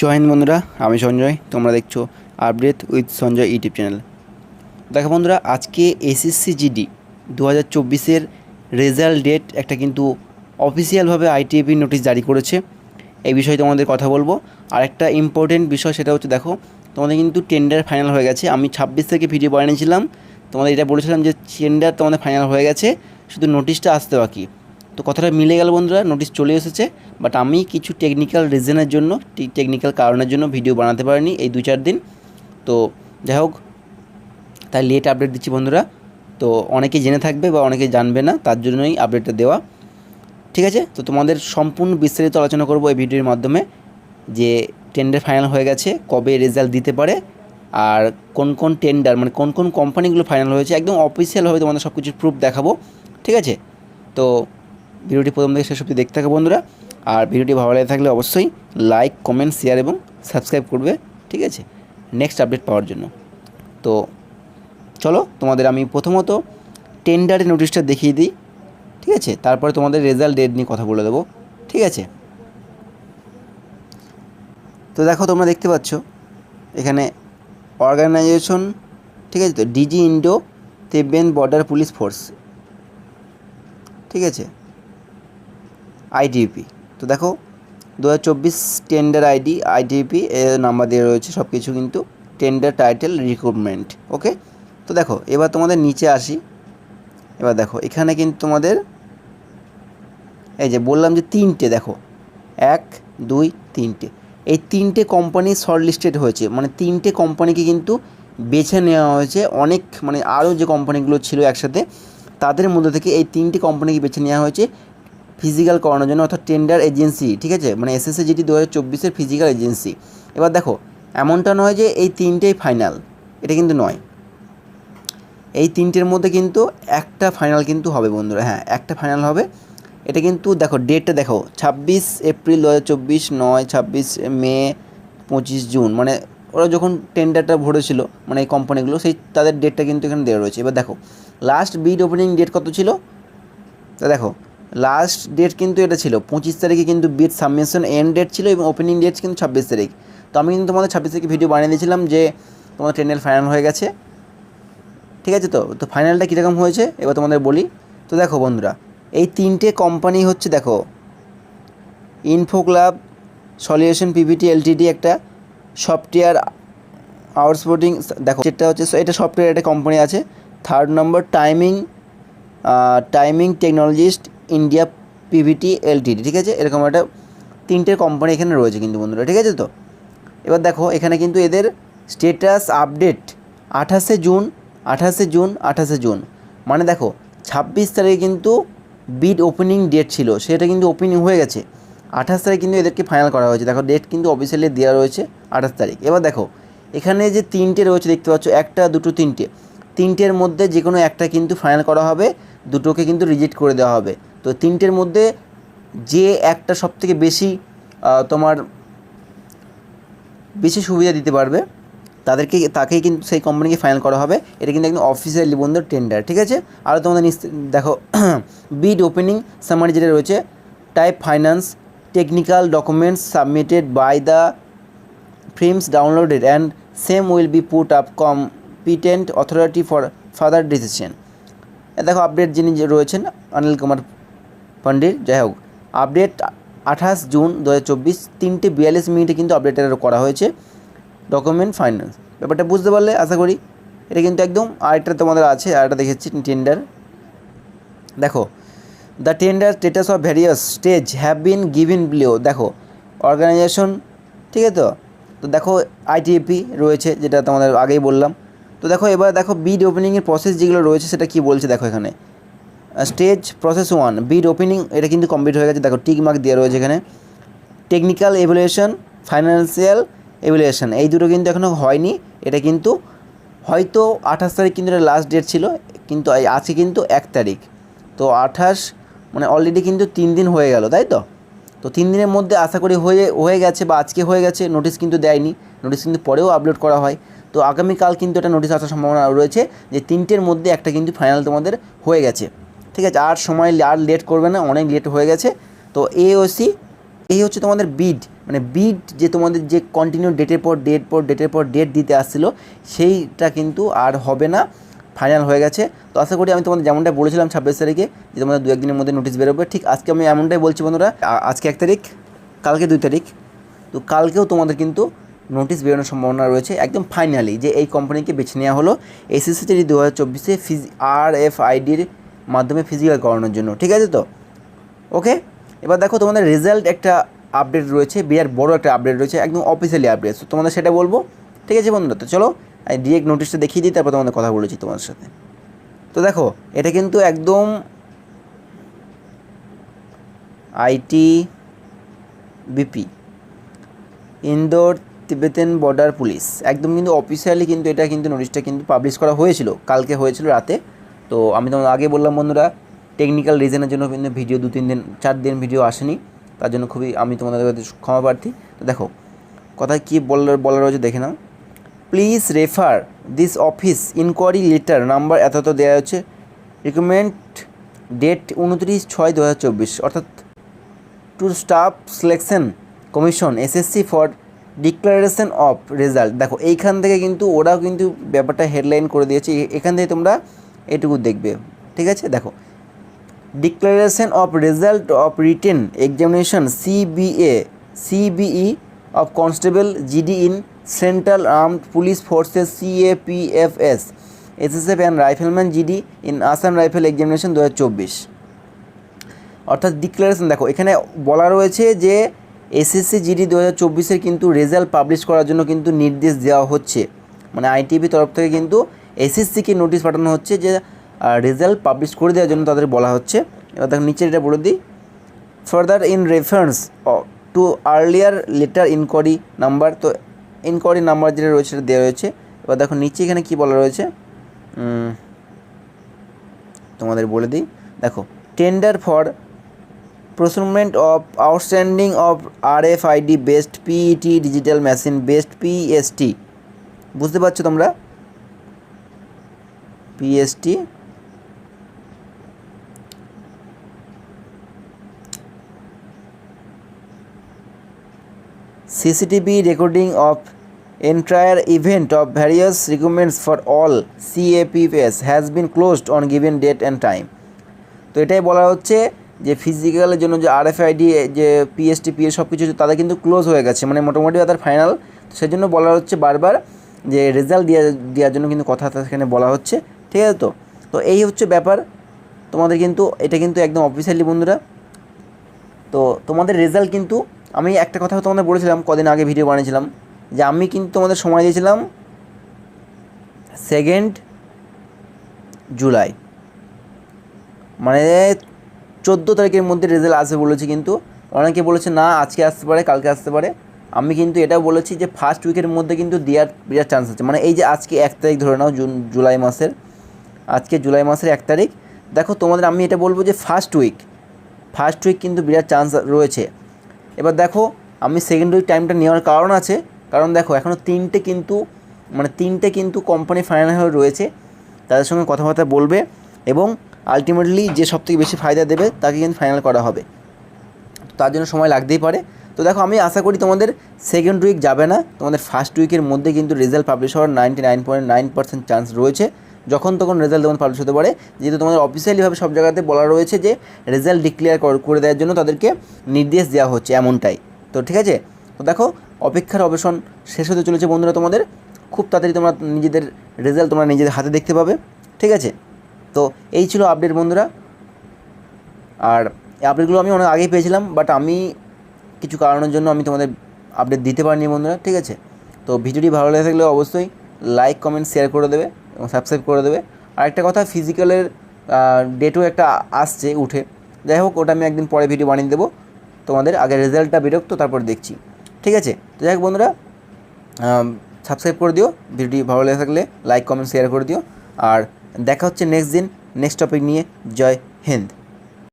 Join বন্ধুরা? আমি সঞ্জয়, তোমরা দেখছ update with Sanjay YouTube channel. দেখো বন্ধুরা, আজকে এসএসসি জিডি দু হাজার চব্বিশের রেজাল্ট ডেট একটা কিন্তু অফিসিয়ালভাবে আইটিএপি নোটিশ জারি করেছে। এই বিষয়ে তোমাদের কথা বলব। আর একটা ইম্পর্টেন্ট বিষয় সেটা হচ্ছে দেখো, তোমাদের কিন্তু টেন্ডার ফাইনাল হয়ে গেছে। আমি ছাব্বিশ থেকে ভিডিও বানিয়েছিলাম। তোমাদের এটা বলেছিলাম যে টেন্ডার তোমাদের ফাইনাল হয়ে গেছে। শুধু নোটিশটা আসতে বাকি। তো কথাটা মিলে গেল বন্ধুরা নোটিশ চলে এসেছে বাট আমি কিছু টেকনিক্যাল রিজনের জন্য টেকনিক্যাল কারণের জন্য ভিডিও বানাতে পারিনি এই দু চার দিন। তো যাই হোক, তাই লেট আপডেট দিচ্ছি বন্ধুরা। তো অনেকে জেনে থাকবে বা অনেকে জানবে না, তার জন্যই আপডেটটা দেওয়া। ঠিক আছে? তো তোমাদের সম্পূর্ণ বিস্তারিত আলোচনা করব এই ভিডিওর মাধ্যমে, যে টেন্ডার ফাইনাল হয়ে গেছে, কবে রেজাল্ট দিতে পারে, আর কোন কোন টেন্ডার মানে কোন কোন কোম্পানিগুলো ফাইনাল হয়েছে, একদম অফিসিয়ালভাবে তোমাদের সব কিছু প্রুফ দেখাবো। ঠিক আছে? তো ভিডিওটি প্রথম থেকে শেষ অবধি দেখতে থাকো বন্ধুরা। আর ভিডিওটি ভালো লাগে থাকলে অবশ্যই লাইক কমেন্ট শেয়ার এবং সাবস্ক্রাইব করবে, ঠিক আছে? নেক্সট আপডেট পাওয়ার জন্য। তো চলো, তোমাদের আমি প্রথমত টেন্ডারের নোটিশটা দেখিয়ে দিই, ঠিক আছে? তারপরে তোমাদের রেজাল্ট ডেট নিয়ে কথা বলে দেবো, ঠিক আছে? তো দেখো, তোমরা দেখতে পাচ্ছ, এখানে অর্গানাইজেশন ঠিক আছে? তো DG Indo Tibetan border police force ঠিক আছে? আইডিপি তো দেখো দু হাজার চব্বিশ টেন্ডার আইডি আইডিপি এর নাম্বার দিয়ে রয়েছে সব কিছু কিন্তু টেন্ডার টাইটেল রিক্রুটমেন্ট ওকে তো দেখো, এবার তোমাদের নিচে আসি। এবার দেখো, এখানে কিন্তু তোমাদের, এই যে বললাম যে তিনটে, দেখো, এক, দুই, তিনটে। এই তিনটে কোম্পানি শর্ট লিস্টেড হয়েছে মানে তিনটে কোম্পানিকে কিন্তু বেছে নেওয়া হয়েছে, অনেক মানে আরও যে কোম্পানিগুলো ছিল একসাথে, তাদের মধ্যে থেকে এই তিনটি কোম্পানিকে বেছে নেওয়া হয়েছে ফিজিক্যাল করানোর জন্য অর্থাৎ টেন্ডার এজেন্সি ঠিক আছে? মানে এসএসসি জিটি দু হাজার চব্বিশের ফিজিক্যাল এজেন্সি এবার দেখো, এমনটা নয় যে এই তিনটেই ফাইনাল এটা কিন্তু নয়। এই তিনটের মধ্যে কিন্তু একটা ফাইনাল কিন্তু হবে বন্ধুরা। হ্যাঁ একটা ফাইনাল হবে। এটা কিন্তু দেখো ডেটটা দেখো, ছাব্বিশ এপ্রিল দু হাজার চব্বিশ, নয় ছাব্বিশ মে, পঁচিশ জুন। মানে ওরা যখন টেন্ডারটা ভরেছিল মানে এই কোম্পানিগুলো সেই তাদের ডেটটা কিন্তু এখানে দেওয়া রয়েছে। এবার দেখো লাস্ট বিড ওপেনিং ডেট কত ছিল? তা দেখো লাস্ট ডেট কিন্তু এটা ছিল, পঁচিশ তারিখে কিন্তু বিড সাবমিশন এন্ড ডেট ছিল এবং ওপেনিং ডেট কিন্তু ছাব্বিশ তারিখ। তো আমি কিন্তু তোমাদের ছাব্বিশ তারিখে ভিডিও বানিয়ে দিয়েছিলাম যে তোমাদের টেন্ডার ফাইনাল হয়ে গেছে। ঠিক আছে তো? তো ফাইনালটা কীরকম হয়েছে? এবার তোমাদের বলি। তো দেখো বন্ধুরা, এই তিনটে কোম্পানি হচ্ছে দেখো info club solution PVT LTD একটা সফটওয়্যার আউটসপোর্টিং দেখো যেটা হচ্ছে, এটা সফটওয়্যার একটা কোম্পানি আছে। Third number timing timing technologist India PVT LTD ঠিক আছে? এরকম একটা তিনটে কোম্পানি এখানে রয়েছে কিন্তু বন্ধুরা, ঠিক আছে তো? এবার দেখো, এখানে কিন্তু এদের স্টেটাস আপডেট আঠাশে জুন আঠাশে জুন আঠাশে জুন। মানে দেখো, ছাব্বিশ তারিখে কিন্তু বিড ওপেনিং ডেট ছিল, সেটা কিন্তু ওপেনিং হয়ে গেছে। আঠাশ তারিখ কিন্তু এদেরকে ফাইনাল করা হয়েছে। দেখো ডেট কিন্তু অফিসিয়ালি দেওয়া রয়েছে আঠাশ তারিখ। এবার দেখো, এখানে যে তিনটে রয়েছে, দেখতে পাচ্ছ, একটা, দুটো, তিনটে। তিনটের মধ্যে যে কোনো একটা কিন্তু ফাইনাল করা হবে, দুটোকে কিন্তু রিজেক্ট করে দেওয়া হবে। তো তিনটের মধ্যে যে একটা সবথেকে বেশি তোমার বেশি সুবিধা দিতে পারবে, তাদেরকে, তাকেই কিন্তু সেই কোম্পানিকে ফাইনাল করা হবে। এটা কিন্তু একদম অফিসিয়াল নিবন্ধ টেন্ডার ঠিক আছে? আর তোমাদের দেখো বিড ওপেনিং সামারি যেটা রয়েছে type finance technical documents submitted by the firms downloaded and same will be put up competent authority for further decision দেখো আপডেট যিনি রয়েছেন অনিল কুমার পণ্ডিত, যাই হোক। আপডেট আঠাশ জুন দু হাজার চব্বিশ, তিনটে বিয়াল্লিশ মিনিটে কিন্তু আপডেট এটা করা হয়েছে। ডকুমেন্ট ফাইন্যান্স ব্যাপারটা বুঝতে পারলে আশা করি এটা কিন্তু একদম আরেকটা তোমাদের আছে, আরেকটা দেখেছি টেন্ডার দেখো the tender status of various stage have been given below দেখো অর্গানাইজেশন ঠিক আছে তো? তো দেখো আইটিএপি রয়েছে, যেটা তোমাদের আগেই বললাম। তো দেখো, এবার দেখো বিড ওপেনিংয়ের প্রসেস যেগুলো রয়েছে, সেটা কি বলছে দেখো এখানে। Stage process one bid opening এটা কিন্তু কমপ্লিট হয়ে গেছে। দেখো টিক মার্ক দেওয়া রয়েছে এখানে। টেকনিক্যাল এভুলেশন ফাইন্যান্সিয়াল এভুলেশন এই দুটো কিন্তু এখনও হয়নি। এটা কিন্তু হয়তো আঠাশ তারিখ কিন্তু এটা লাস্ট ডেট ছিল, কিন্তু আজকে কিন্তু এক তারিখ। তো আঠাশ মানে অলরেডি কিন্তু তিন দিন হয়ে গেল, তাই তো? তো তিন দিনের মধ্যে আশা করি হয়ে হয়ে গেছে বা আজকে হয়ে গেছে নোটিশ কিন্তু দেয়নি। নোটিশ কিন্তু পরেও আপলোড করা হয়। তো আগামীকাল কিন্তু একটা নোটিশ আসার সম্ভাবনা রয়েছে যে তিনটের মধ্যে একটা কিন্তু ফাইনাল তোমাদের হয়ে গেছে। ঠিক আছে, আর সময় আর লেট করবে না, অনেক লেট হয়ে গেছে। তো এওসি এই হচ্ছে তোমাদের বিড মানে বিড যে তোমাদের যে কন্টিনিউ ডেটের পর ডেট পর ডেটের পর ডেট দিতে আসছিল, সেইটা কিন্তু আর হবে না ফাইনাল হয়ে গেছে। তো আশা করি আমি তোমাদের যেমনটা বলেছিলাম ছাব্বিশ তারিখে, যে তোমাদের দু একদিনের মধ্যে নোটিশ বেরোবে, ঠিক আজকে আমি এমনটাই বলছি বন্ধুরা আজকে এক তারিখ, কালকে দুই তারিখ, তো কালকেও তোমাদের কিন্তু নোটিশ বেরোনোর সম্ভাবনা রয়েছে, একদম ফাইনালি যে এই কোম্পানিকে বেছে নেওয়া হলো এসএসসি দু হাজার চব্বিশে, ফিজ আর এফ আইডির মাধ্যমে ফিজিক্যাল করানোর জন্য, ঠিক আছে তো? ওকে এবার দেখো তোমাদের রেজাল্ট একটা আপডেট রয়েছে, বিরাট বড় একটা আপডেট রয়েছে, একদম অফিসিয়ালি আপডেট তো তোমাদের সেটা বলব, ঠিক আছে বন্ধুরা? তো চলো, আমি ডিরেক্ট নোটিশটা দেখিয়ে দিই, তারপর তোমাদের কথা বলেছি তোমাদের সাথে। তো দেখো, এটা কিন্তু একদম IT BP Indo Tibetan border police একদম কিন্তু অফিসিয়ালি কিন্তু এটা কিন্তু নোটিশটা কিন্তু পাবলিশ করা হয়েছিল, কালকে হয়েছিল রাতে। তো আমি তোমাদের আগে বললাম বন্ধুরা টেকনিক্যাল রিজনের জন্য কিন্তু ভিডিও দু তিন দিন, চার দিন ভিডিও আসেনি। তার জন্য খুবই আমি তোমাদের ক্ষমা প্রার্থী। তো দেখো, কথায় কী বলার বলার রয়েছে দেখে নাও। Please refer this office enquiry letter number এত এত দেওয়া হচ্ছে রিকমেন্ড ডেট উনত্রিশ ছয় দু হাজার চব্বিশ। অর্থাৎ to staff selection commission SSC for declaration of result দেখো, এইখান থেকে কিন্তু ওরাও কিন্তু ব্যাপারটা হেডলাইন করে দিয়েছে। এখান থেকে তোমরা এটুকু দেখবে। ঠিক আছে? দেখো। Declaration of result of written examination CBA CBE of constable GD in central armed police forces CAPFs SSF and rifleman GD in Assam rifle examination দু হাজার চব্বিশ। অর্থাৎ ডিক্লারেশন দেখো, এখানে বলা রয়েছে যে এসএসসি জিডি দু হাজার চব্বিশের কিন্তু রেজাল্ট পাবলিশ করার জন্য কিন্তু নির্দেশ দেওয়া হচ্ছে। মানে আইটিভি তরফ থেকে কিন্তু এসএসসিকে নোটিশ পাঠানো হচ্ছে যে রেজাল্ট পাবলিশ করে দেওয়ার জন্য তাদের বলা হচ্ছে। এবার দেখো নিচে এটা বলে দিই। Further in reference to earlier letter enquiry number তো ইনকোয়ারি নাম্বার যেটা রয়েছে, সেটা দেওয়া রয়েছে। এবার দেখো, নিচে এখানে কী বলা রয়েছে? তোমাদের বলে দিই। দেখো tender for procurement of outstanding of R F ID best PET digital machine best PST বুঝতে পারছ তোমরা? PST CCTV recording of entire event of various requirements for all CAPFS has been closed on given date and time. তো এটাই বলা হচ্ছে যে ফিজিক্যালের জন্য যে আরএফআইডি যে পিএসটি পিএস সব কিছু তাদের কিন্তু ক্লোজ হয়ে গেছে। মানে মোটামুটি তাদের ফাইনাল সেজন্য বলা হচ্ছে বারবার যে রেজাল্ট দেওয়া দেওয়ার জন্য কিন্তু কথা সেখানে বলা হচ্ছে। ঠিক আছে তো? তো এই হচ্ছে ব্যাপার। তোমাদের কিন্তু, এটা কিন্তু একদম অফিসিয়ালি বন্ধুরা। তো তোমাদের রেজাল্ট কিন্তু, আমি একটা কথা তোমাদের বলেছিলাম, কদিন আগে ভিডিও বানিয়েছিলাম, যে আমি কিন্তু তোমাদের সময় দিয়েছিলাম সেকেন্ড জুলাই মানে চোদ্দ তারিখের মধ্যে রেজাল্ট আসবে বলেছি কিন্তু, অনেকে বলেছে, না, আজকে আসতে পারে, কালকে আসতে পারে। আমি কিন্তু এটাও বলেছি যে ফার্স্ট উইকের মধ্যে কিন্তু দেওয়ার বিরাট চান্স আছে। মানে এই যে আজকে এক তারিখ ধরে নাও জুন জুলাই মাসের আজকে জুলাই মাসের এক তারিখ। দেখো, তোমাদের আমি এটা বলব যে ফার্স্ট উইক ফার্স্ট উইক কিন্তু বিরাট চান্স রয়েছে। এবার দেখো, আমি সেকেন্ড উইক টাইমটা নেওয়ার কারণ আছে। কারণ দেখো এখনও তিনটে কিন্তু মানে তিনটে কিন্তু কোম্পানি ফাইনাল হয়ে রয়েছে। তাদের সঙ্গে কথাবার্তা বলবে এবং আলটিমেটলি যে সবথেকে বেশি ফায়দা দেবে, তাকে কিন্তু ফাইনাল করা হবে। তার জন্য সময় লাগতেই পারে। তো দেখো, আমি আশা করি তোমাদের সেকেন্ড উইক যাবে না। তোমাদের ফার্স্ট উইকের মধ্যে কিন্তু রেজাল্ট পাবলিশ হওয়ার ninety nine point nine percent chance রয়েছে। যখন তখন রেজাল্ট তোমাদের পাবলিশ হতে পারে। যেহেতু তোমাদের অফিসিয়ালিভাবে সব জায়গাতে বলা রয়েছে যে রেজাল্ট ডিক্লেয়ার করে দেওয়ার জন্য তাদেরকে নির্দেশ দেওয়া হচ্ছে এমনটাই। তো ঠিক আছে? তো দেখো, অপেক্ষার অবসান শেষ হতে চলেছে বন্ধুরা তোমাদের। খুব তাড়াতাড়ি তোমরা নিজেদের রেজাল্ট তোমরা নিজেদের হাতে দেখতে পাবে। ঠিক আছে? তো এই ছিল আপডেট বন্ধুরা। আর আপডেটগুলো আমি অনেক আগেই পেয়েছিলাম বাট আমি কিছু কারণের জন্য আমি তোমাদের আপডেট দিতে পারিনি বন্ধুরা। ঠিক আছে? তো ভিডিওটি ভালো লেগে থাকলে অবশ্যই লাইক কমেন্ট শেয়ার করে দেবে এবং সাবস্ক্রাইব করে দেবে। আর একটা কথা ফিজিক্যালের ডেটও একটা আসছে উঠে। যাই হোক, ওটা আমি একদিন পরে ভিডিও বানিয়ে দেবো। তোমাদের আগে রেজাল্টটা বেরোক, তো তারপর দেখছি। ঠিক আছে? তো যাই হোক বন্ধুরা সাবস্ক্রাইব করে দিও। ভিডিওটি ভালো লেগে থাকলে লাইক কমেন্ট শেয়ার করে দিও। আর দেখা হচ্ছে নেক্সট দিন নেক্সট টপিক নিয়ে। জয় হিন্দ।